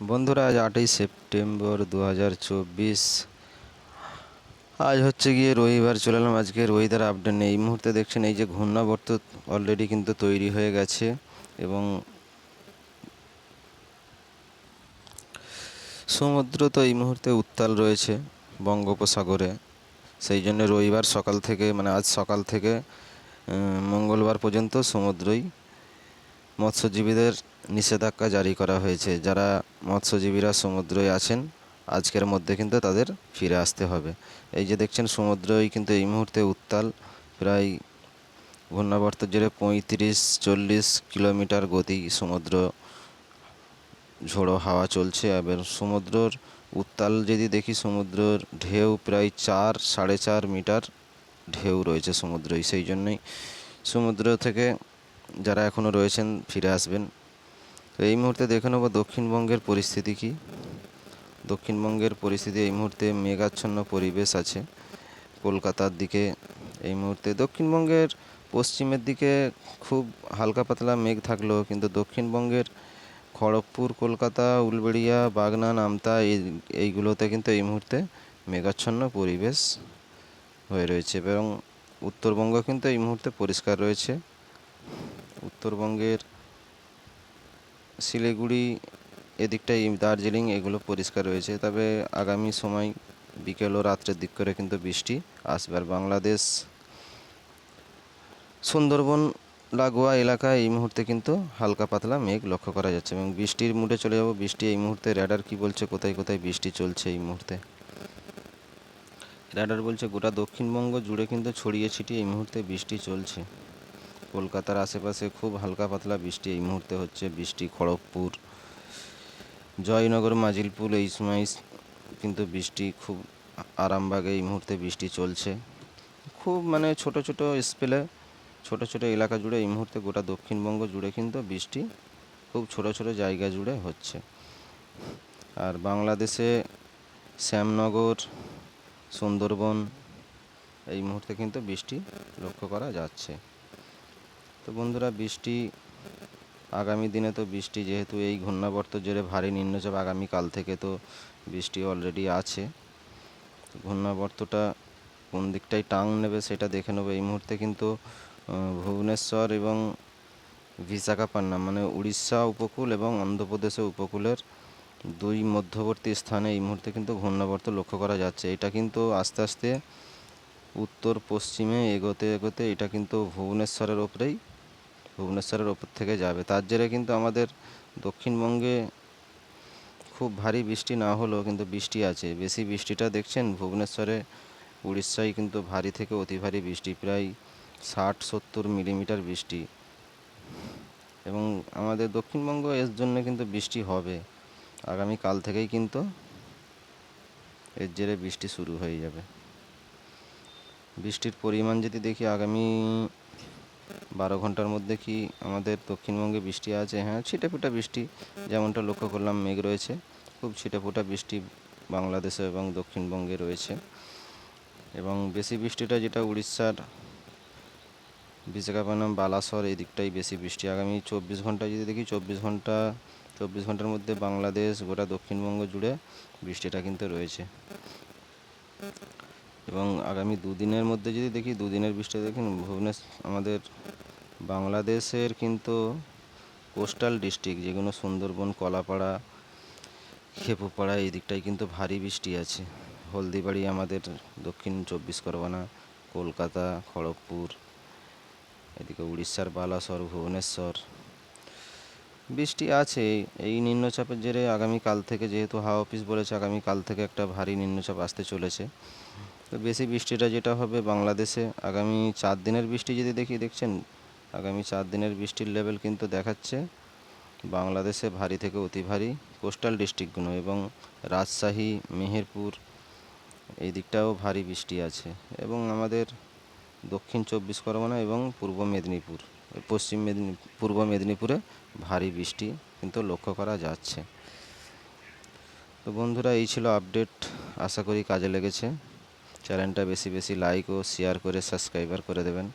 বন্ধুরা, আজ আটই সেপ্টেম্বর দু হাজার চব্বিশ। আজ হচ্ছে গিয়ে রবিবার, চলে এলাম আজকে ওয়েদার আপডেট নেই এই মুহূর্তে দেখছেন এই যে ঘূর্ণাবর্ত অলরেডি কিন্তু তৈরি হয়ে গেছে এবং সমুদ্র তো এই মুহূর্তে উত্তাল রয়েছে বঙ্গোপসাগরে। সেই জন্য রবিবার সকাল থেকে মানে আজ সকাল থেকে মঙ্গলবার পর্যন্ত সমুদ্রই মৎস্যজীবীদের নিষেধাজ্ঞা জারি করা হয়েছে। যারা মৎস্যজীবীরা সমুদ্রে আছেন, আজকের মধ্যে কিন্তু তাদের ফিরে আসতে হবে। এই যে দেখছেন, সমুদ্রই কিন্তু এই মুহূর্তে উত্তাল। প্রায় ঘূর্ণাবর্ত জেরে পঁয়ত্রিশ, চল্লিশ কিলোমিটার গতি সমুদ্র ঝোড়ো হাওয়া চলছে এবার সমুদ্রর উত্তাল যদি দেখি, সমুদ্রর ঢেউ প্রায় চার, সাড়ে চার মিটার ঢেউ রয়েছে সমুদ্রই। সেই জন্যই সমুদ্র থেকে যারা এখনও রয়েছেন, ফিরে আসবেন। তো এই মুহূর্তে দেখে নেব দক্ষিণবঙ্গের পরিস্থিতি কি। দক্ষিণবঙ্গের পরিস্থিতি এই মুহূর্তে মেঘাচ্ছন্ন পরিবেশ আছে কলকাতার দিকে এই মুহূর্তে। দক্ষিণবঙ্গের পশ্চিমের দিকে খুব হালকা পাতলা মেঘ থাকলেও কিন্তু দক্ষিণবঙ্গের খড়গপুর, কলকাতা, উলবেড়িয়া বাগনান আমতা এই, এইগুলোতে কিন্তু এই মুহূর্তে মেঘাচ্ছন্ন পরিবেশ হয়ে রয়েছে এবং উত্তরবঙ্গ কিন্তু এই মুহূর্তে পরিষ্কার রয়েছে। উত্তরবঙ্গের শিলিগুড়ি এদিকটাই, দার্জিলিং এগুলো পরিষ্কার রয়েছে। তবে আগামী সময় বিকেল ও রাত্রের দিক করে কিন্তু বৃষ্টি আসবে। আর বাংলাদেশ, সুন্দরবন, লাগোয়া এলাকায় এই মুহূর্তে কিন্তু হালকা পাতলা মেঘ লক্ষ্য করা যাচ্ছে এবং বৃষ্টির মুডে চলে যাব। বৃষ্টি এই মুহূর্তে র্যাডার কি বলছে, কোথায় কোথায় বৃষ্টি চলছে এই মুহূর্তে? র্যাডার বলছে, গোটা দক্ষিণবঙ্গ জুড়ে কিন্তু ছড়িয়ে ছিটিয়ে এই মুহূর্তে বৃষ্টি চলছে। কলকাতার আশেপাশে খুব হালকা পাতলা বৃষ্টি, এই মুহূর্তে হচ্ছে বৃষ্টি খড়গপুর, জয়নগর, মাজিলপুর, এই সময় কিন্তু বৃষ্টি খুব আরামবাগে এই মুহূর্তে বৃষ্টি চলছে। খুব মানে ছোট ছোট স্পেলে, ছোট ছোট এলাকা জুড়ে এই মুহূর্তে গোটা দক্ষিণবঙ্গ জুড়ে কিন্তু বৃষ্টি খুব ছোট ছোট জায়গা জুড়ে হচ্ছে। আর বাংলাদেশে শ্যামনগর, সুন্দরবন, এই মুহূর্তে কিন্তু বৃষ্টি লক্ষ্য করা যাচ্ছে। তো বন্ধুরা, বৃষ্টি, আগামী দিনে তো বৃষ্টি যেহেতু এই ঘূর্ণাবর্ত জেরে ভারী নিম্নচাপ আগামীকাল থেকে তো বৃষ্টি অলরেডি আছে। ঘূর্ণাবর্তটা কোন দিকটায় টাং নেবে সেটা দেখে নেব। এই মুহূর্তে কিন্তু ভুবনেশ্বর এবং বিশাখাপাট্টানাম মানে উড়িষ্যা উপকূল এবং অন্ধ্রপ্রদেশের উপকূলের দুই মধ্যবর্তী স্থানে এই মুহূর্তে কিন্তু ঘূর্ণাবর্ত লক্ষ্য করা যাচ্ছে। এটা কিন্তু আস্তে আস্তে উত্তর পশ্চিমে এগোতে এগোতে এটা কিন্তু ভুবনেশ্বরের ওপরেই ভুবনেশ্বরের ওপর থেকে যাবে। তার জেরে কিন্তু আমাদের দক্ষিণবঙ্গে খুব ভারী বৃষ্টি না হলেও কিন্তু বৃষ্টি আছে। বেশি বৃষ্টিটা দেখছেন ভুবনেশ্বরে, উড়িষ্যায় কিন্তু ভারী থেকে অতি ভারী বৃষ্টি, প্রায় ষাট সত্তর মিলিমিটার বৃষ্টি। এবং আমাদের দক্ষিণবঙ্গ এর জন্য কিন্তু বৃষ্টি হবে। আগামী কাল থেকেই কিন্তু এর জেরে বৃষ্টি শুরু হয়ে যাবে। বৃষ্টির পরিমাণ যদি দেখি আগামী বারো ঘণ্টার মধ্যে কি আমাদের দক্ষিণবঙ্গে বৃষ্টি আছে? হ্যাঁ ছিটেফোঁটা বৃষ্টি যেমনটা লক্ষ্য করলাম মেঘ রয়েছে। খুব ছিটেফোঁটা বৃষ্টি বাংলাদেশে এবং দক্ষিণবঙ্গে রয়েছে। এবং বেশি বৃষ্টিটা যেটা উড়িষ্যার বিশাখাপত্তনম বালাসর এই দিকটাই বেশি বৃষ্টি। আগামী চব্বিশ ঘণ্টা যদি দেখি, চব্বিশ ঘণ্টা, চব্বিশ ঘণ্টার মধ্যে বাংলাদেশ গোটা দক্ষিণবঙ্গ জুড়ে বৃষ্টিটা কিন্তু রয়েছে। এবং আগামী দুদিনের মধ্যে যদি দেখি, দুদিনের বৃষ্টি দেখুন ভুবনেশ্বর আমাদের বাংলাদেশের কিন্তু কোস্টাল ডিস্ট্রিক্ট যেগুলো সুন্দরবন, কলাপাড়া, খেপুপাড়া, এই দিকটায় কিন্তু ভারী বৃষ্টি আছে। হলদিবাড়ি আমাদের দক্ষিণ চব্বিশ পরগনা, কলকাতা, খড়গপুর, এদিকে উড়িষ্যার বালাসর, ভুবনেশ্বর। বৃষ্টি আছে, এই নিম্নচাপের জেরে আগামীকাল থেকে, যেহেতু হাওয়া অফিস বলেছে, আগামীকাল থেকে একটা ভারী নিম্নচাপ আসতে চলেছে। তো বেশি বৃষ্টিটা যেটা হবে বাংলাদেশে, আগামী চার দিনের বৃষ্টি যদি দেখি, দেখছেন? আগামী চার দিনের বৃষ্টির লেভেল কিন্তু দেখাচ্ছে। বাংলাদেশে ভারী থেকে অতি ভারী কোস্টাল ডিস্ট্রিক্টগুলো এবং রাজশাহী, মেহেরপুর, এই দিকটাও ভারী বৃষ্টি আছে। এবং আমাদের দক্ষিণ চব্বিশ পরগনা এবং পূর্ব মেদিনীপুর পশ্চিম মেদিনীপুর পূর্ব মেদিনীপুরে ভারী বৃষ্টি কিন্তু লক্ষ্য করা যাচ্ছে। তো বন্ধুরা, এই ছিল আপডেট আশা করি কাজে লেগেছে। চ্যানেলটা বেশি বেশি লাইক ও শেয়ার করে সাবস্ক্রাইবার করে দেবেন।